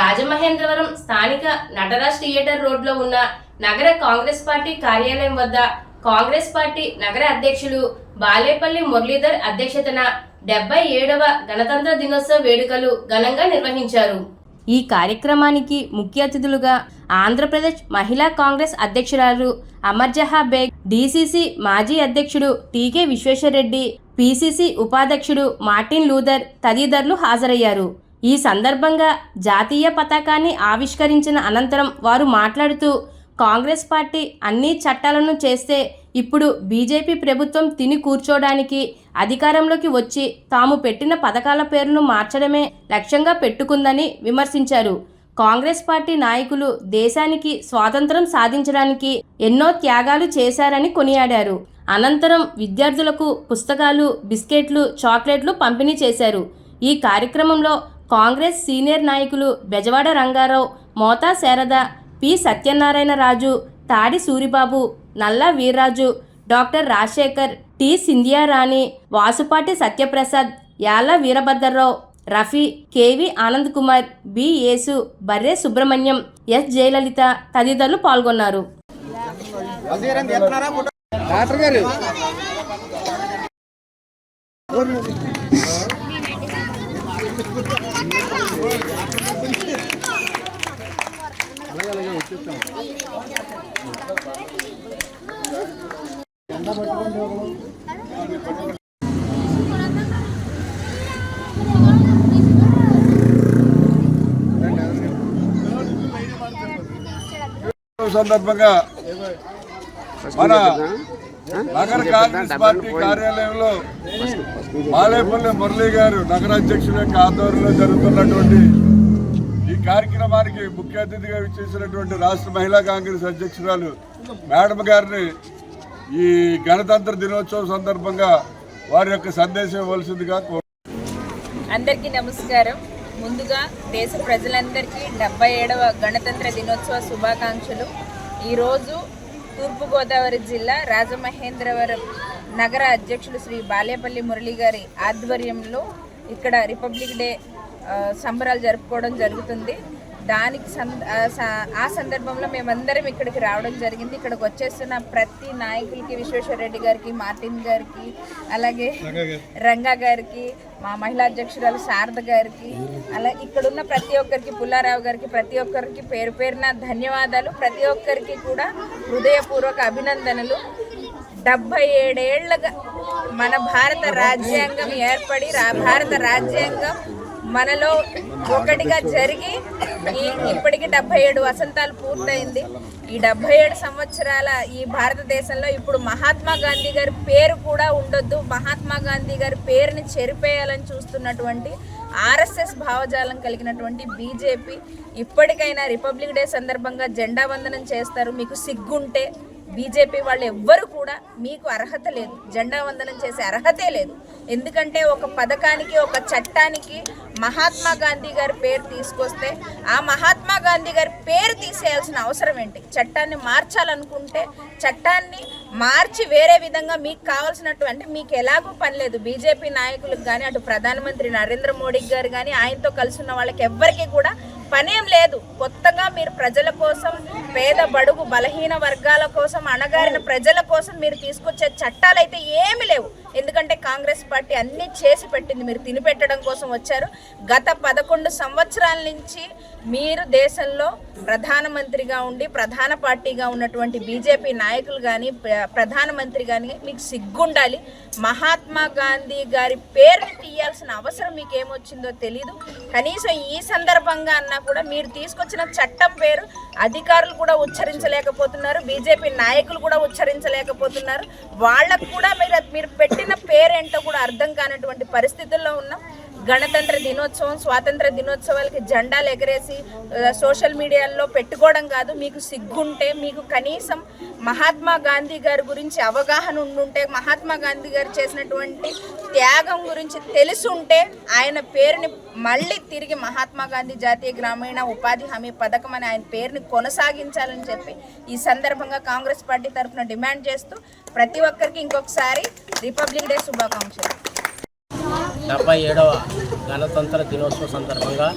రాజమహేంద్రవరం స్థానిక నటరాజ్ థియేటర్ రోడ్లో ఉన్న నగర కాంగ్రెస్ పార్టీ కార్యాలయం వద్ద కాంగ్రెస్ పార్టీ నగర అధ్యక్షులు బాలేపల్లి మురళీధర్ అధ్యక్షతన డెబ్బై ఏడవ గణతంత్ర దినోత్సవ వేడుకలు ఘనంగా నిర్వహించారు. ఈ కార్యక్రమానికి ముఖ్య అతిథులుగా ఆంధ్రప్రదేశ్ మహిళా కాంగ్రెస్ అధ్యక్షురాలు అమర్జహా బేగ్ డీసీసీ మాజీ అధ్యక్షుడు టీకే విశ్వేశ్వరరెడ్డి పీసీసీ ఉపాధ్యక్షుడు మార్టిన్ లూథర్ తదితరులు హాజరయ్యారు. ఈ సందర్భంగా జాతీయ పతాకాన్ని ఆవిష్కరించిన అనంతరం వారు మాట్లాడుతూ కాంగ్రెస్ పార్టీ అన్ని చట్టాలను చేస్తే ఇప్పుడు బీజేపీ ప్రభుత్వం తిని కూర్చోడానికి అధికారంలోకి వచ్చి తాము పెట్టిన పథకాల పేర్లను మార్చడమే లక్ష్యంగా పెట్టుకుందని విమర్శించారు. కాంగ్రెస్ పార్టీ నాయకులు దేశానికి స్వాతంత్రం సాధించడానికి ఎన్నో త్యాగాలు చేశారని కొనియాడారు. అనంతరం విద్యార్థులకు పుస్తకాలు బిస్కెట్లు చాక్లెట్లు పంపిణీ చేశారు. ఈ కార్యక్రమంలో కాంగ్రెస్ సీనియర్ నాయకులు Bezawada Ranga Rao Motha Sharada P. Satyanarayana Raju Tadi Suribabu Nalla Veerraju doctor Rajasekhar T. Scindia Rani Vasupati Satyaprasad Yala Veerabhadra Rao Rafi K V Anand Kumar B. Yesu Barre Subrahmanyam S. Jayalalithaa తదితరులు పాల్గొన్నారు. Doctor గారు. సందర్భంగా మన నగర Congress party కార్యాలయంలో మాలేపల్లి మురళీ గారు నగరాధ్యక్షుల యొక్క ఆధ్వర్యంలో జరుగుతున్నటువంటి ఈ కార్యక్రమానికి ముఖ్య అతిథిగా విచ్చేసినటువంటి రాష్ట్ర మహిళా కాంగ్రెస్ అధ్యక్షురాలు మేడం గారిని ఈ గణతంత్ర దినోత్సవం సందర్భంగా వారి యొక్క సందేశం ఇవ్వాల్సిందిగా అందరికీ నమస్కారం. ముందుగా దేశ ప్రజలందరికీ డెబ్బై ఏడవ గణతంత్ర దినోత్సవ శుభాకాంక్షలు. ఈరోజు తూర్పుగోదావరి జిల్లా రాజమహేంద్రవరం నగర అధ్యక్షులు శ్రీ బాలేపల్లి మురళి గారి ఆధ్వర్యంలో ఇక్కడ రిపబ్లిక్ డే సంబరాలు జరుపుకోవడం జరుగుతుంది. దానికి ఆ సందర్భంలో మేమందరం ఇక్కడికి రావడం జరిగింది. ఇక్కడికి వచ్చేస్తున్న ప్రతి నాయకులకి విశ్వేశ్వరరెడ్డి గారికి మార్టిన్ గారికి అలాగే రంగా గారికి మా మహిళా అధ్యక్షురాలు శారద గారికి అలా ఇక్కడున్న ప్రతి ఒక్కరికి పుల్లారావు గారికి ప్రతి ఒక్కరికి పేరు పేరున ధన్యవాదాలు. ప్రతి ఒక్కరికి కూడా హృదయపూర్వక అభినందనలు. డెబ్బై ఏడేళ్ళుగా మన భారత రాజ్యాంగం ఏర్పడి రా- భారత రాజ్యాంగం మనలో ఒకటిగా జరిగి ఈ ఇప్పటికి డెబ్బై ఏడు వసంతాలు పూర్తయింది. ఈ డెబ్బై ఏడు సంవత్సరాల ఈ భారతదేశంలో ఇప్పుడు మహాత్మా గాంధీ గారి పేరు కూడా ఉండొద్దు. మహాత్మా గాంధీ గారి పేరుని చెరిపేయాలని చూస్తున్నటువంటి ఆర్ఎస్ఎస్ భావజాలం కలిగినటువంటి బీజేపీ ఇప్పటికైనా రిపబ్లిక్ డే సందర్భంగా జెండా వందనం చేస్తారు. మీకు సిగ్గుంటే బీజేపీ వాళ్ళు ఎవ్వరు కూడా మీకు అర్హత లేదు. జెండా వందనం చేసే అర్హతే లేదు. ఎందుకంటే ఒక పథకానికి ఒక చట్టానికి మహాత్మా గాంధీ గారి పేరు తీసుకొస్తే ఆ మహాత్మా గాంధీ గారి పేరు తీసేయాల్సిన అవసరం ఏంటి? చట్టాన్ని మార్చాలనుకుంటే చట్టాన్ని మార్చి వేరే విధంగా మీకు కావాల్సినట్టు అంటే మీకు ఎలాగో పని లేదు. బీజేపీ నాయకులకు కానీ అటు ప్రధానమంత్రి నరేంద్ర మోడీ గారు కానీ ఆయనతో కలిసి ఉన్న వాళ్ళకి ఎవ్వరికీ కూడా పనేం లేదు. కొత్తగా మీరు ప్రజల కోసం పేద బడుగు బలహీన వర్గాల కోసం అణగారిన ప్రజల కోసం మీరు తీసుకొచ్చే చట్టాలు అయితే ఏమీ లేవు. ఎందుకంటే కాంగ్రెస్ పార్టీ అన్ని చేసి పెట్టింది. మీరు తినిపెట్టడం కోసం వచ్చారు. గత పదకొండు సంవత్సరాల నుంచి మీరు దేశంలో ప్రధానమంత్రిగా ఉండి ప్రధాన పార్టీగా ఉన్నటువంటి బీజేపీ నాయకులు కానీ ప్రధానమంత్రి కానీ మీకు సిగ్గుండాలి. మహాత్మా గాంధీ గారి పేరుని తీయాల్సిన అవసరం మీకు ఏమొచ్చిందో తెలీదు. కనీసం ఈ సందర్భంగా అన్నా కూడా మీరు తీసుకొచ్చిన చట్టం పేరు అధికారులు కూడా ఉచ్చరించలేకపోతున్నారు. బీజేపీ నాయకులు కూడా ఉచ్చరించలేకపోతున్నారు. వాళ్ళకు కూడా మీరు మీరు పెట్టి పెట్టిన పేరేంటో కూడా అర్థం కానటువంటి పరిస్థితుల్లో ఉన్నాం. గణతంత్ర దినోత్సవం స్వాతంత్ర దినోత్సవాలకి జెండాలు ఎగరేసి సోషల్ మీడియాలో పెట్టుకోవడం కాదు. మీకు సిగ్గుంటే మీకు కనీసం మహాత్మా గాంధీ గారి గురించి అవగాహన ఉండుంటే మహాత్మా గాంధీ గారు చేసినటువంటి త్యాగం గురించి తెలుసుంటే ఆయన పేరుని మళ్ళీ తిరిగి మహాత్మా గాంధీ జాతీయ గ్రామీణ ఉపాధి హామీ పథకం అని ఆయన పేరుని కొనసాగించాలని చెప్పి ఈ సందర్భంగా కాంగ్రెస్ పార్టీ తరఫున డిమాండ్ చేస్తూ ప్రతి ఒక్కరికి ఇంకొకసారి రిపబ్లిక్ డే శుభాకాంక్షలు. డెబ్బై ఏడవ గణతంత్ర దినోత్సవ సందర్భంగా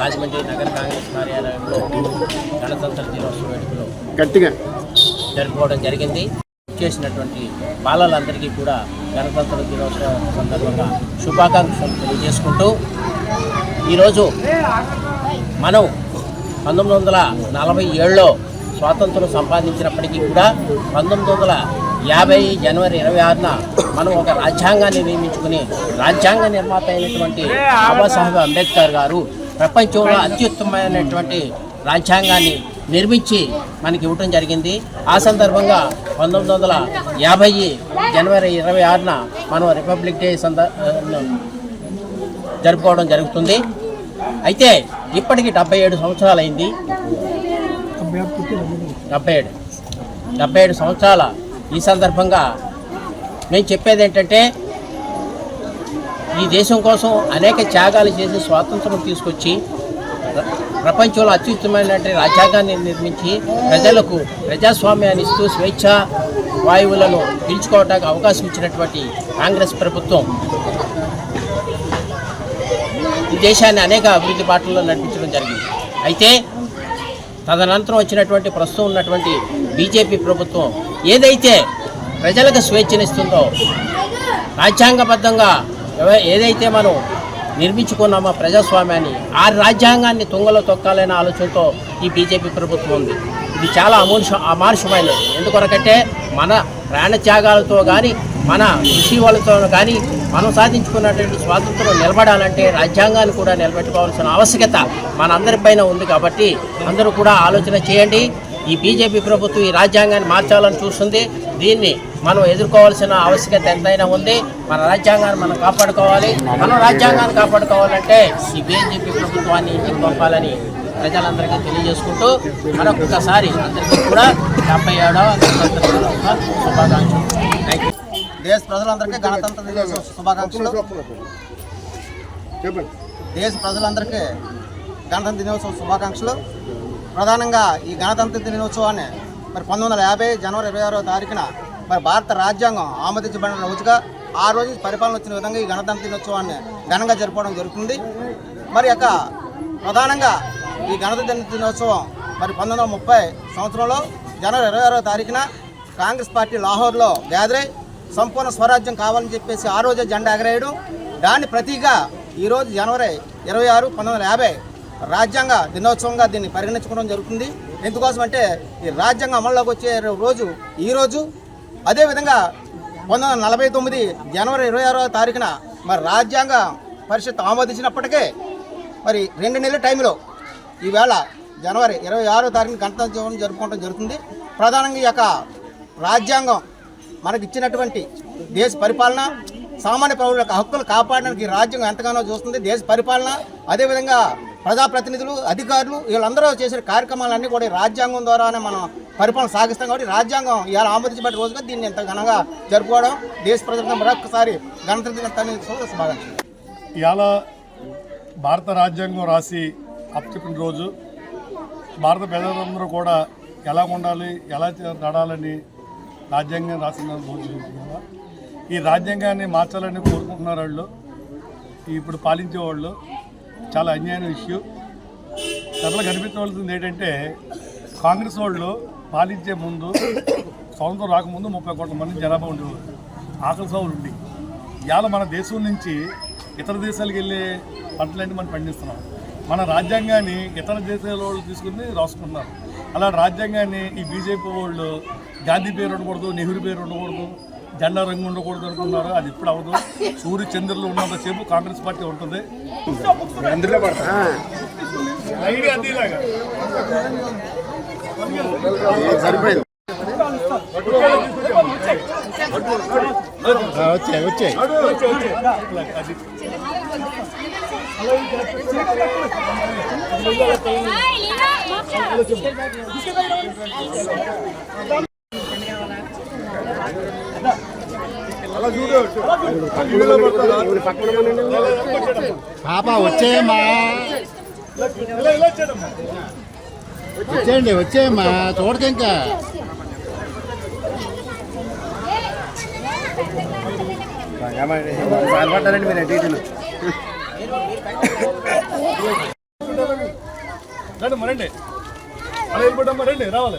రాజమండ్రి నగర కాంగ్రెస్ కార్యాలయంలో గణతంత్ర దినోత్సవ వేడుకలు గట్టిగా. జరుపుకోవడం జరిగింది. చేసినటువంటి బాలలందరికీ కూడా గణతంత్ర దినోత్సవం సందర్భంగా శుభాకాంక్షలు తెలియజేసుకుంటూ ఈరోజు మనం పంతొమ్మిది వందల నలభై ఏడులో స్వాతంత్రం సంపాదించినప్పటికీ కూడా పంతొమ్మిది వందల యాభై జనవరి ఇరవై ఆరున మనం ఒక రాజ్యాంగాన్ని నియమించుకుని రాజ్యాంగ నిర్మాత అయినటువంటి బాబాసాహెబ్ అంబేద్కర్ గారు ప్రపంచంలో అత్యుత్తమైనటువంటి రాజ్యాంగాన్ని నిర్మించి మనకి ఇవ్వటం జరిగింది. ఆ సందర్భంగా పంతొమ్మిది వందల యాభై జనవరి ఇరవై ఆరున మనం రిపబ్లిక్ డే సంద జరుపుకోవడం జరుగుతుంది. అయితే ఇప్పటికి డెబ్బై ఏడు సంవత్సరాలు అయింది డెబ్బై ఏడు. డెబ్బై ఏడు సంవత్సరాల ఈ సందర్భంగా నేను చెప్పేది ఏంటంటే ఈ దేశం కోసం అనేక త్యాగాలు చేసి స్వాతంత్రం తీసుకొచ్చి ప్ర- ప్రపంచంలో అత్యుత్తమైనటువంటి రాజ్యాంగాన్ని నిర్మించి ప్రజలకు ప్రజాస్వామ్యాన్ని ఇస్తూ స్వేచ్ఛ వాయువులను పీల్చుకోవడానికి అవకాశం ఇచ్చినటువంటి కాంగ్రెస్ ప్రభుత్వం ఈ దేశాన్ని అనేక అభివృద్ధి బాటల్లో నడిపించడం జరిగింది. అయితే తదనంతరం వచ్చినటువంటి ప్రస్తుతం ఉన్నటువంటి బీజేపీ ప్రభుత్వం ఏదైతే ప్రజలకు స్వేచ్ఛనిస్తుందో రాజ్యాంగబద్ధంగా ఏదైతే మనం నిర్మించుకున్నామో ప్రజాస్వామ్యాన్ని ఆ రాజ్యాంగాన్ని తుంగలో తొక్కాలనే ఆలోచనతో ఈ బీజేపీ ప్రభుత్వం ఉంది. ఇది చాలా అమూర్ష అమానుషమైనది. ఎందుకొరకంటే మన ప్రాణత్యాగాలతో కానీ మన కృషి వాళ్ళతో కానీ మనం సాధించుకున్నటువంటి స్వాతంత్రం నిలబడాలంటే రాజ్యాంగాన్ని కూడా నిలబెట్టుకోవాల్సిన ఆవశ్యకత మనందరిపైన ఉంది కాబట్టి అందరూ కూడా ఆలోచన చేయండి. ఈ బీజేపీ ప్రభుత్వం ఈ రాజ్యాంగాన్ని మార్చాలని చూస్తుంది. దీన్ని మనం ఎదుర్కోవాల్సిన ఆవశ్యకత ఎంతైనా ఉంది. మన రాజ్యాంగాన్ని మనం కాపాడుకోవాలి. మనం రాజ్యాంగాన్ని కాపాడుకోవాలంటే ఈ బీజేపీ ప్రభుత్వాన్ని ఇంటికి పంపాలని ప్రజలందరికీ తెలియజేసుకుంటూ మరొకసారి అందరికీ కూడా డెబ్బై ఏడవ శుభాకాంక్షలు. థ్యాంక్ యూ దేశ ప్రజలందరికీ గణతంత్ర దినోత్సవ శుభాకాంక్షలు. దేశ ప్రజలందరికీ గణతంత్ర దినోత్సవ శుభాకాంక్షలు. ప్రధానంగా ఈ గణతంత్ర దినోత్సవాన్ని మరి పంతొమ్మిది వందల యాభై జనవరి ఇరవై ఆరో తారీఖున మరి భారత రాజ్యాంగం ఆమోదించబడిన రోజుగా ఆ రోజు పరిపాలన వచ్చిన విధంగా ఈ గణతంత్ర దినోత్సవాన్ని ఘనంగా జరుపుకోవడం జరుగుతుంది. మరి యొక్క ప్రధానంగా ఈ గణతంత్ర దినోత్సవం మరి పంతొమ్మిది వందల ముప్పై సంవత్సరంలో జనవరి ఇరవై ఆరో తారీఖున కాంగ్రెస్ పార్టీ లాహోర్లో గ్యాదరై సంపూర్ణ స్వరాజ్యం కావాలని చెప్పేసి ఆ రోజే జెండా ఎగరేయడం. దాని ప్రతిగా ఈరోజు జనవరి ఇరవై ఆరు పంతొమ్మిది వందల యాభై రాజ్యాంగ దినోత్సవంగా దీన్ని పరిగణించుకోవడం జరుగుతుంది. ఎందుకోసం అంటే ఈ రాజ్యాంగం అమల్లోకి వచ్చే రోజు ఈ రోజు అదేవిధంగా పంతొమ్మిది వందల నలభై తొమ్మిది జనవరి ఇరవై ఆరో తారీఖున మరి రాజ్యాంగ పరిషత్ ఆమోదించినప్పటికే మరి రెండు నెలల టైంలో ఈవేళ జనవరి ఇరవై ఆరో తారీఖున గణతంత్ర జరుపుకోవడం జరుగుతుంది. ప్రధానంగా ఈ యొక్క రాజ్యాంగం మనకి ఇచ్చినటువంటి దేశ పరిపాలన సామాన్య పౌరుల హక్కులు కాపాడడానికి ఈ రాజ్యాంగం ఎంతగానో చూస్తుంది. దేశ పరిపాలన అదేవిధంగా ప్రజాప్రతినిధులు అధికారులు వీళ్ళందరూ చేసే కార్యక్రమాలన్నీ కూడా రాజ్యాంగం ద్వారానే మనం పరిపాలన సాగిస్తాం కాబట్టి రాజ్యాంగం ఇవాళ ఆమోదించబడిన రోజుగా దీన్ని ఎంత ఘనంగా జరుపుకోవడం దేశ ప్రజలకు మరొకసారి గణతంత్ర దినోత్సవాన్ని శుభాకాంక్షలు. ఇవాళ భారత రాజ్యాంగం రాసి అప్పచెప్పిన రోజు భారత ప్రజలందరూ కూడా ఎలా ఉండాలి ఎలా నడాలని రాజ్యాంగం రాసిన రోజు ఈ రాజ్యాంగాన్ని మార్చాలని కోరుకుంటున్నారు వాళ్ళు. ఇప్పుడు పాలించే వాళ్ళు చాలా అన్యాయమైన ఇష్యూ. అసలు కనిపించవలసింది ఏంటంటే కాంగ్రెస్ వాళ్ళు పాలించే ముందు స్వతంత్రం రాకముందు ముప్పై కోట్ల మంది జనాభా ఉండేవారు. ఆకలి సాగులు ఉండి. ఇవాళ మన దేశం నుంచి ఇతర దేశాలకు వెళ్ళే పంటలన్నీ మనం పండిస్తున్నాం. మన రాజ్యాంగాన్ని ఇతర దేశాల వాళ్ళు తీసుకుని రాసుకుంటున్నారు. అలా రాజ్యాంగాన్ని ఈ బీజేపీ వాళ్ళు గాంధీ పేరు ఉండకూడదు నెహ్రూ పేరు ఉండకూడదు జెండా రంగు ఉండకూడదు అనుకున్నారు. అది ఇప్పుడు అవ్వదు. సూర్య చంద్రులు ఉన్నంతసేపు కాంగ్రెస్ పార్టీ ఉంటుంది. వచ్చాయి వచ్చాయి. అది పాప వచ్చేయమ్మా. వచ్చేయండి వచ్చేయమ్మా. చూడక ఇంకా మీరు డీటెయిల్ రండి అమ్మా, రండి అలా వెళ్ళిపోటమ్మా రండి రావాలి.